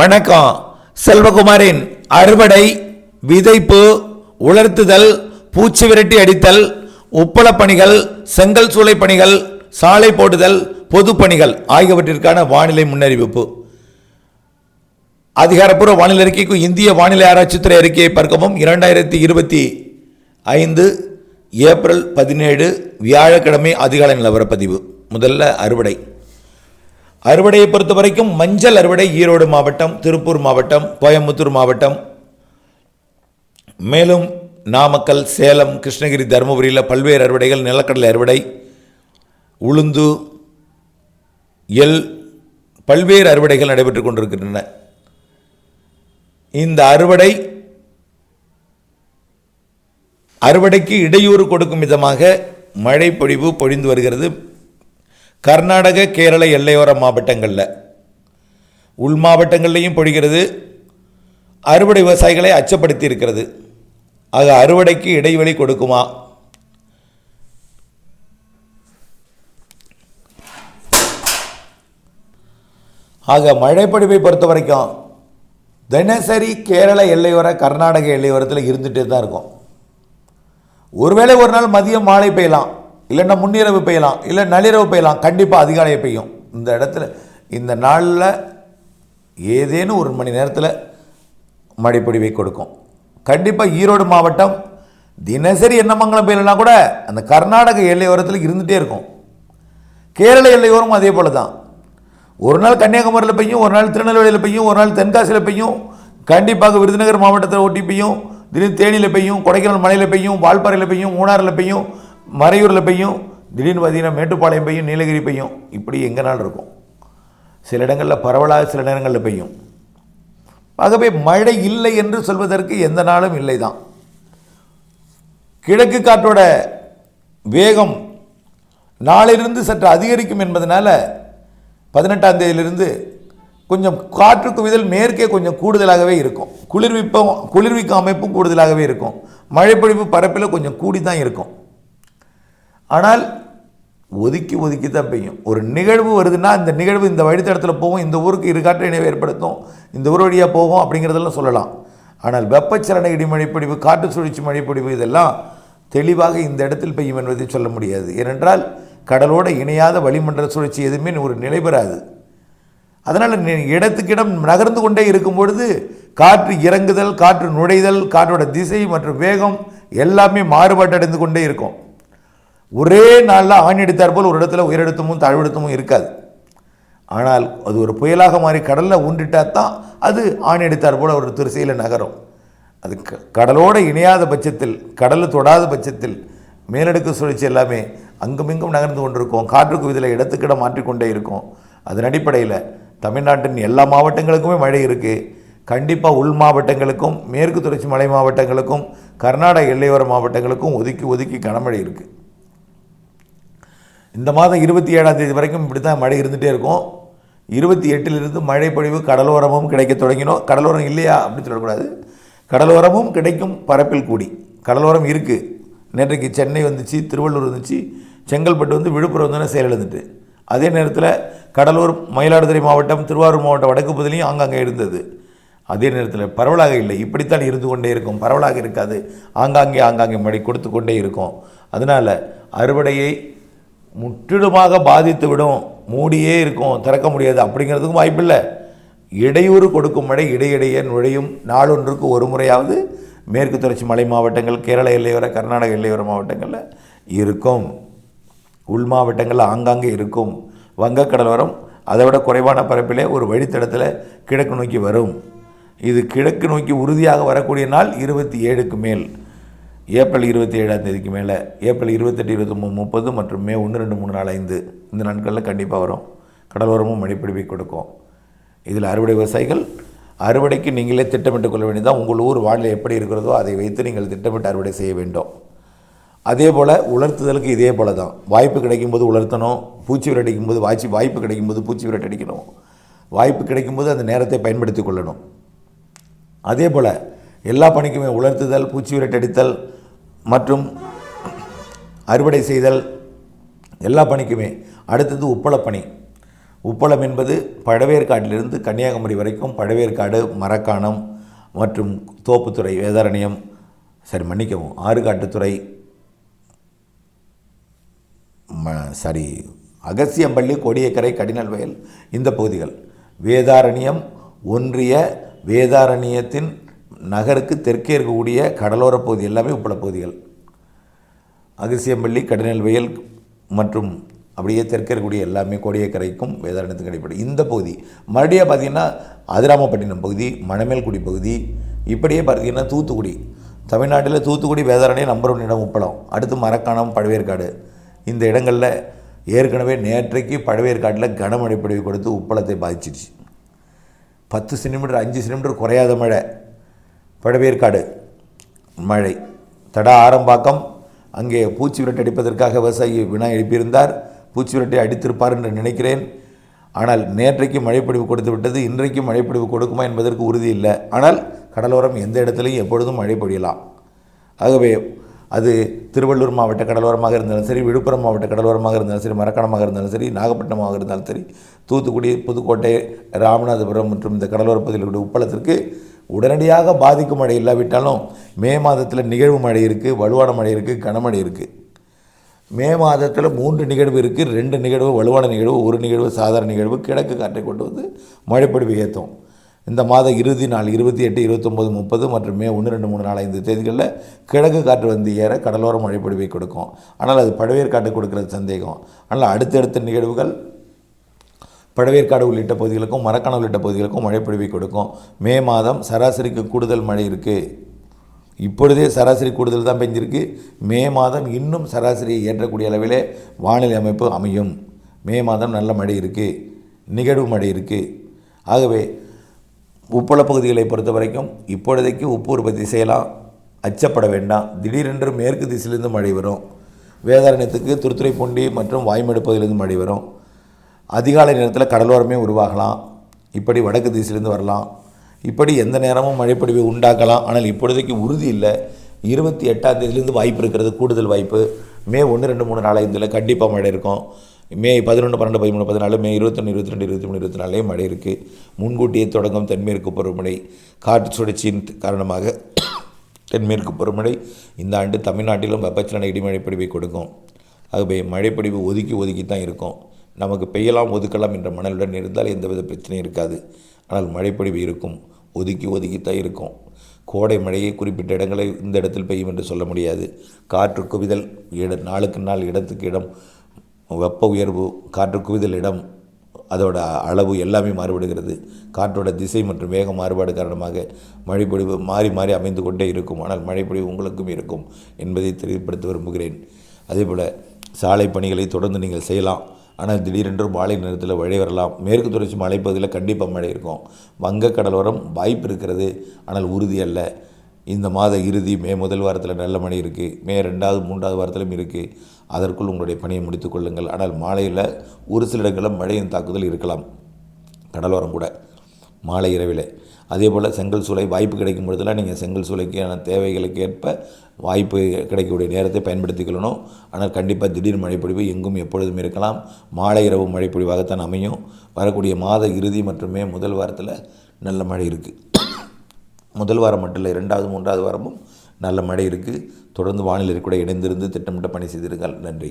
வணக்கம். செல்வகுமாரின் அறுவடை விதைப்பு உலர்த்துதல் பூச்சி விரட்டி அடித்தல் உப்பளப் பணிகள் செங்கல் சூளை பணிகள் சாலை போடுதல் பொது பணிகள் ஆகியவற்றிற்கான வானிலை முன்னறிவிப்பு. அதிகாரப்பூர்வ வானிலை அறிக்கைக்கு இந்திய வானிலை ஆராய்ச்சித்துறை அறிக்கையை பார்க்கவும். இரண்டாயிரத்தி இருபத்தி ஐந்து ஏப்ரல் பதினேழு வியாழக்கிழமை அதிகாலை நிலவரப்பதிவு. முதல்ல அறுவடை. அறுவடையை பொறுத்த வரைக்கும் மஞ்சள் அறுவடை ஈரோடு மாவட்டம் திருப்பூர் மாவட்டம் கோயம்புத்தூர் மாவட்டம். மேலும் நாமக்கல் சேலம் கிருஷ்ணகிரி தருமபுரியில் பல்வேறு அறுவடைகள் நிலக்கடலை அறுவடை உளுந்து எல் பல்வேறு அறுவடைகள் நடைபெற்று கொண்டிருக்கின்றன. இந்த அறுவடை அறுவடைக்கு இடையூறு கொடுக்கும் விதமாக மழை பொழிவு பொழிந்து வருகிறது. கர்நாடக கேரள எல்லையோர மாவட்டங்களில். உள் மாவட்டங்கள்லையும் பொழிகிறது. அறுவடை விவசாயிகளை அச்சப்படுத்தி இருக்கிறது. ஆக அறுவடைக்கு இடைவெளி கொடுக்குமா? ஆக மழைப்பொழிவை பொறுத்த வரைக்கும் தினசரி கேரள எல்லையோர கர்நாடக எல்லையோரத்தில் இருந்துகிட்டே தான் இருக்கும். ஒருவேளை ஒரு நாள் மதியம் மாலை பெய்யலாம். இல்லைன்னா முன்னிரவு பெய்யலாம் இல்லை நள்ளிரவு பெய்யலாம் கண்டிப்பாக அதிகாலை பெய்யும். இந்த இடத்துல இந்த நாளில் ஏதேனும் ஒரு மணி நேரத்தில் மடிப்பொடிவை கொடுக்கும். கண்டிப்பாக ஈரோடு மாவட்டம் தினசரி எண்ணமங்கலம் பெய்யலைன்னா கூட அந்த கர்நாடக எல்லையோரத்தில் இருந்துகிட்டே இருக்கும். கேரள எல்லையோரமும் அதே போல தான் ஒரு நாள் கன்னியாகுமரியில் பெய்யும் ஒரு நாள் திருநெல்வேலியில் பெய்யும் ஒரு நாள் தென்காசியில் பெய்யும் கண்டிப்பாக விருதுநகர் மாவட்டத்தில் ஒட்டி பெய்யும் தினம் தேனியில் பெய்யும் கொடைக்கானல் மலையில் பெய்யும் வால்பாறையில் பெய்யும் மூணாறில் பெய்யும் மறையூரில் பெய்யும் திடீர்னு பார்த்தீங்கன்னா மேட்டுப்பாளையம் பெய்யும் நீலகிரி பெய்யும் இப்படி எங்கேனாலும் இருக்கும்? சில இடங்களில் பரவலாக சில நேரங்களில் பெய்யும். ஆகவே மழை இல்லை என்று சொல்வதற்கு எந்த நாளும் இல்லை தான் கிழக்கு காற்றோட வேகம் நாளிலிருந்து சற்று அதிகரிக்கும் என்பதனால் பதினெட்டாம் தேதியிலிருந்து கொஞ்சம் காற்று குவிதல் மேற்கே கொஞ்சம் கூடுதலாகவே இருக்கும். குளிர்விப்பம் குளிர்விக்கும் அமைப்பும் கூடுதலாகவே இருக்கும். மழைப்பொழிவு பரப்பில் கொஞ்சம் கூடி தான் இருக்கும். ஆனால் ஒதுக்கி ஒதுக்கி தான் பெய்யும். ஒரு நிகழ்வு வருதுன்னா இந்த நிகழ்வு இந்த வழித்தடத்தில் போகும் இந்த ஊருக்கு இரு இணைவு இணைவை ஏற்படுத்தும் இந்த ஊர் வழியாக போகும் அப்படிங்கிறதெல்லாம் சொல்லலாம். ஆனால் வெப்பச்சலன இடிமழைப்பொழிவு காற்று சுழற்சி மழைப்பொழிவு இதெல்லாம் தெளிவாக இந்த இடத்தில் பெய்யும் என்பதை சொல்ல முடியாது. ஏனென்றால் கடலோடு இணையாத வளிமண்டல சுழற்சி எதுவுமே ஒரு நிலை பெறாது. அதனால் இடத்துக்கிடம் நகர்ந்து கொண்டே இருக்கும் பொழுது காற்று இறங்குதல் காற்று நுழைதல் காற்றோட திசை மற்றும் வேகம் எல்லாமே மாறுபாட்டடைந்து கொண்டே இருக்கும். ஒரே நாளில் ஆணியடித்தார் போல் ஒரு இடத்துல உயரெடுத்தமும் தாழ்வெடுத்தமும் இருக்காது. ஆனால் அது ஒரு புயலாக மாறி கடலில் ஊன்றிட்டால் தான் அது ஆணியடித்தார் போல் ஒரு திருசையில் நகரும். அது க கடலோடு இணையாத பட்சத்தில் கடலில் தொடாத பட்சத்தில் மேலடுக்கு சுழற்சி எல்லாமே அங்குமிங்கும் நகர்ந்து கொண்டிருக்கும். காற்றுக்கு இதில் இடத்துக்கிடம் மாற்றிக்கொண்டே இருக்கும். அதன் அடிப்படையில் தமிழ்நாட்டின் எல்லா மாவட்டங்களுக்குமே மழை இருக்குது கண்டிப்பாக உள் மாவட்டங்களுக்கும் மேற்கு தொடர்ச்சி மலை மாவட்டங்களுக்கும் கர்நாடக எல்லையோர மாவட்டங்களுக்கும் ஒதுக்கி ஒதுக்கி கனமழை இருக்குது இந்த மாதம் இருபத்தி ஏழாம் தேதி வரைக்கும் இப்படி தான் மழை இருந்துகிட்டே இருக்கும். இருபத்தி எட்டிலிருந்து மழை பொழிவு கடலோரமும் கிடைக்க தொடங்கினோம். கடலோரம் இல்லையா அப்படின்னு சொல்லக்கூடாது. கடலோரமும் கிடைக்கும் பரப்பில் கூடி. கடலோரம் இருக்குது நேற்றைக்கு சென்னை வந்துச்சு திருவள்ளூர் வந்துச்சு செங்கல்பட்டு வந்து விழுப்புரம் வந்து செயலிழந்துட்டு அதே நேரத்தில் கடலூர் மயிலாடுதுறை மாவட்டம் திருவாரூர் மாவட்டம் வடக்கு பகுதியிலையும் ஆங்காங்கே இருந்தது. அதே நேரத்தில் பரவலாக இல்லை. இப்படித்தான் இருந்து கொண்டே இருக்கும். பரவலாக இருக்காது. ஆங்காங்கே ஆங்காங்கே மழை கொடுத்து கொண்டே இருக்கும். அதனால் அறுவடையை முற்றிலுமாக பாதித்து விடும் மூடியே இருக்கும் திறக்க முடியாது அப்படிங்கிறதுக்கும் வாய்ப்பில்லை. இடையூறு கொடுக்கும் மழை இடையிடையே நுழையும் நாளொன்றுக்கு ஒரு முறையாவது மேற்கு தொடர்ச்சி மலை மாவட்டங்கள் கேரள எல்லையோர கர்நாடக எல்லையோர மாவட்டங்களில் இருக்கும். உள் மாவட்டங்களில் ஆங்காங்கே இருக்கும். வங்கக்கடலோரம் அதை விட குறைவான பரப்பிலே ஒரு வழித்தடத்தில் கிழக்கு நோக்கி வரும். இது கிழக்கு நோக்கி உறுதியாக வரக்கூடிய நாள் இருபத்தி ஏழுக்கு மேல். ஏப்ரல் இருபத்தி ஏழாம் தேதிக்கு மேலே ஏப்ரல் இருபத்தெட்டு இருபத்தொம்பது முப்பது மற்றும் மே ஒன்று ரெண்டு மூணு நாலு ஐந்து இந்த நாட்களில் கண்டிப்பாக வரும். கடலோரமும் மழைப்பிடிப்பை கொடுக்கும். இதில் அறுவடை விவசாயிகள் அறுவடைக்கு நீங்களே திட்டமிட்டுக் கொள்ள வேண்டியதான் உங்கள் ஊர் வானிலை எப்படி இருக்கிறதோ அதை வைத்து நீங்கள் திட்டமிட்டு அறுவடை செய்ய வேண்டும். அதே போல் உலர்த்துதலுக்கு இதே போல தான். வாய்ப்பு கிடைக்கும்போது உலர்த்தணும். பூச்சி விரட்டிக்கும் போது வாய்ச்சி வாய்ப்பு கிடைக்கும்போது பூச்சி விரட்டடிக்கணும் வாய்ப்பு கிடைக்கும்போது அந்த நேரத்தை பயன்படுத்தி கொள்ளணும். அதே போல் எல்லா பணிக்குமே உலர்த்துதல் பூச்சி விரட்டடித்தல் மற்றும் அறுவடை செய்தல் எல்லா பணிக்குமே. அடுத்தது உப்பளப்பணி உப்பளம் என்பது பழவேற்காட்டிலிருந்து கன்னியாகுமரி வரைக்கும் பழவேற்காடு மரக்காணம் மற்றும் தோப்புத்துறை வேதாரண்யம் சரி மன்னிக்கவும் ஆறுகாட்டுத்துறை ம சாரி அகசியம்பள்ளி கொடியக்கரை கடினல் வயல் இந்த பகுதிகள். வேதாரண்யம் ஒன்றிய வேதாரண்யத்தின் நகருக்கு தெற்கே இருக்கக்கூடிய கடலோர பகுதி எல்லாமே உப்பள பகுதிகள். அகசியம்பள்ளி கடினல் வயல் மற்றும் அப்படியே தெற்கே இருக்கக்கூடிய எல்லாமே கோடியக்கரைக்கும் வேதாரணத்துக்கு அடிப்படை. இந்த பகுதி மறுபடியும் பார்த்திங்கன்னா அதிராமப்பட்டினம் பகுதி மணமேல்குடி பகுதி இப்படியே பார்த்திங்கன்னா தூத்துக்குடி. தமிழ்நாட்டில் தூத்துக்குடி வேதாரண்யம் நம்பர் ஒன் இடம் உப்பளம். அடுத்து மரக்காணம் பழவேற்காடு. இந்த இடங்களில் ஏற்கனவே நேற்றைக்கு பழவேற்காட்டில் கனமழை பொழிவு கொடுத்து உப்பளத்தை பாதிச்சிருச்சு பத்து சென்டிமீட்டர் அஞ்சு சென்டிமீட்டர் குறையாத மழை. பழவேற்காடு. மழை. தடா ஆரம்பாக்கம். அங்கே பூச்சி விரட்டை அடிப்பதற்காக விவசாயி வினா எழுப்பியிருந்தார். பூச்சி விரட்டை அடித்திருப்பார் என்று நினைக்கிறேன். ஆனால் நேற்றைக்கு மழைப்பொழிவு கொடுத்து விட்டது. இன்றைக்கு மழைப்பொழிவு கொடுக்குமா என்பதற்கு உறுதி இல்லை. ஆனால் கடலோரம் எந்த இடத்துலையும் எப்பொழுதும் மழை பொழியலாம். ஆகவே அது திருவள்ளூர் மாவட்ட கடலோரமாக இருந்தாலும் சரி விழுப்புரம் மாவட்ட கடலோரமாக இருந்தாலும் சரி மரக்காணமாக இருந்தாலும் சரி நாகப்பட்டினமாக இருந்தாலும் சரி தூத்துக்குடி புதுக்கோட்டை ராமநாதபுரம் மற்றும் இந்த கடலோர பகுதியில் உள்ள உப்பளத்திற்கு உடனடியாக பாதிக்கும் மழை இல்லாவிட்டாலும் மே மாதத்தில் நிகழ்வு மழை இருக்குது வலுவான மழை இருக்குது கனமழை இருக்குது மே மாதத்தில் மூன்று நிகழ்வு இருக்குது ரெண்டு நிகழ்வு வலுவான நிகழ்வு ஒரு நிகழ்வு சாதாரண நிகழ்வு கிழக்கு காற்றை கொண்டு வந்து மழைப்பொழிவு ஏற்றும் இந்த மாத இறுதி நாள் இருபத்தி எட்டு இருபத்தொம்போது முப்பது மற்றும் மே ஒன்று ரெண்டு மூணு நாலு ஐந்து தேதிகளில் கிழக்கு காற்று வந்து ஏற கடலோர மழைப்பொழிவை கொடுக்கும். ஆனால் அது பழவேற்காட்டு கொடுக்கிறது சந்தேகம். ஆனால் அடுத்தடுத்த நிகழ்வுகள் பழவேற்காடு உள்ளிட்ட பகுதிகளுக்கும் மரக்காணம் உள்ளிட்ட பகுதிகளுக்கும் மழைப்பொழிவை கொடுக்கும். மே மாதம் சராசரிக்கு கூடுதல் மழை இருக்குது இப்பொழுதே சராசரி கூடுதல் தான் பெஞ்சிருக்கு. மே மாதம் இன்னும் சராசரியை ஏற்றக்கூடிய அளவிலே வானிலை அமைப்பு அமையும். மே மாதம் நல்ல மழை இருக்குது நிகழ்வு மழை இருக்குது ஆகவே உப்பள பகுதிகளை பொறுத்த வரைக்கும் இப்பொழுதைக்கு உப்பு உற்பத்தி செய்யலாம். அச்சப்பட வேண்டாம். திடீரென்று மேற்கு திசையிலிருந்து மழை வரும். வேதாரண்யத்துக்கு திருத்துறைப்பூண்டி மற்றும் வாய்மேடு பகுதியிலிருந்து மழை வரும். அதிகாலை நேரத்தில் கடலோரமே உருவாகலாம். இப்படி வடக்கு திசையிலேருந்து வரலாம். இப்படி எந்த நேரமும் மழைப்பொழிவை உண்டாக்கலாம் ஆனால் இப்பொழுதைக்கு உறுதி இல்லை. இருபத்தி எட்டாம் தேதியிலேருந்து வாய்ப்பு இருக்கிறது. கூடுதல் வாய்ப்பு. மே ஒன்று ரெண்டு மூணு நாலஞ்சில் கண்டிப்பாக மழை இருக்கும். மே பதினொன்று பன்னெண்டு பதிமூணு பதினாலு மே இருபத்தொன்று இருபத்தி ரெண்டு இருபத்தி மூணு இருபத்தி நாலே மழை இருக்குது முன்கூட்டியே தொடங்கும் தென்மேற்கு பருவமழை. காற்று சுழற்சியின் காரணமாக தென்மேற்கு பருவமழை இந்த ஆண்டு தமிழ்நாட்டிலும் வெப்பச்சலன இடிமழை கொடுக்கும். ஆகவே மழைப்படிவு ஒதுக்கி ஒதுக்கி தான் இருக்கும். நமக்கு பெய்யலாம் ஒதுக்கலாம் என்ற மணலுடன் இருந்தால் எந்தவித பிரச்சனையும் இருக்காது. ஆனால் மழைப்பொழிவு இருக்கும் ஒதுக்கி ஒதுக்கித்தான் இருக்கும். கோடை மழையை குறிப்பிட்ட இடங்களை இந்த இடத்தில் பெய்யும் என்று சொல்ல முடியாது. காற்று குவிதல் இட நாளுக்கு நாள் இடத்துக்கு இடம் வெப்ப உயர்வு காற்று குவிதல் இடம் அதோட அளவு எல்லாமே மாறுபடுகிறது. காற்றோட திசை மற்றும் வேக மாறுபாடு காரணமாக மழைப்பொழிவு மாறி மாறி அமைந்து கொண்டே இருக்கும். ஆனால் மழைப்பொழிவு உங்களுக்கும் இருக்கும் என்பதை தெரியப்படுத்த விரும்புகிறேன். அதேபோல் சாலை பணிகளை தொடர்ந்து நீங்கள் செய்யலாம். ஆனால் திடீரென்று மாலை நேரத்தில் மழை வரலாம். மேற்கு தொடர்ச்சி மலைப்பகுதியில் கண்டிப்பாக மழை இருக்கும். வங்க கடலோரம் வாய்ப்பு இருக்கிறது. ஆனால் உறுதி அல்ல. இந்த மாத இறுதி மே முதல் வாரத்தில் நல்ல மழை இருக்குது மே ரெண்டாவது மூன்றாவது வாரத்திலும் இருக்குது அதற்குள் உங்களுடைய பணியை முடித்துக்கொள்ளுங்கள் ஆனால் மாலையில் ஒரு சில இடங்களில் மழையின் தாக்குதல் இருக்கலாம். கடலோரம் கூட. மாலை இரவில். அதே போல் செங்கல் சூளை வாய்ப்பு கிடைக்கும் பொழுதெல்லாம் நீங்கள் செங்கல் சூளைக்கான தேவைகளுக்கு ஏற்ப வாய்ப்பு கிடைக்கக்கூடிய நேரத்தை பயன்படுத்திக்கொள்ளணும் ஆனால் கண்டிப்பாக திடீர் மழைப்பொழிவு எங்கும் எப்பொழுதும் இருக்கலாம். மாலை இரவு மழைப்பொழிவாகத்தான் அமையும். வரக்கூடிய மாத இறுதி மட்டுமே முதல் வாரத்தில் நல்ல மழை இருக்குது முதல் வாரம் மட்டும் இல்லை ரெண்டாவது மூன்றாவது வாரமும் நல்ல மழை இருக்குது தொடர்ந்து வானிலை கூட இணைந்திருந்து திட்டமிட்ட பணி செய்திருங்கள் நன்றி.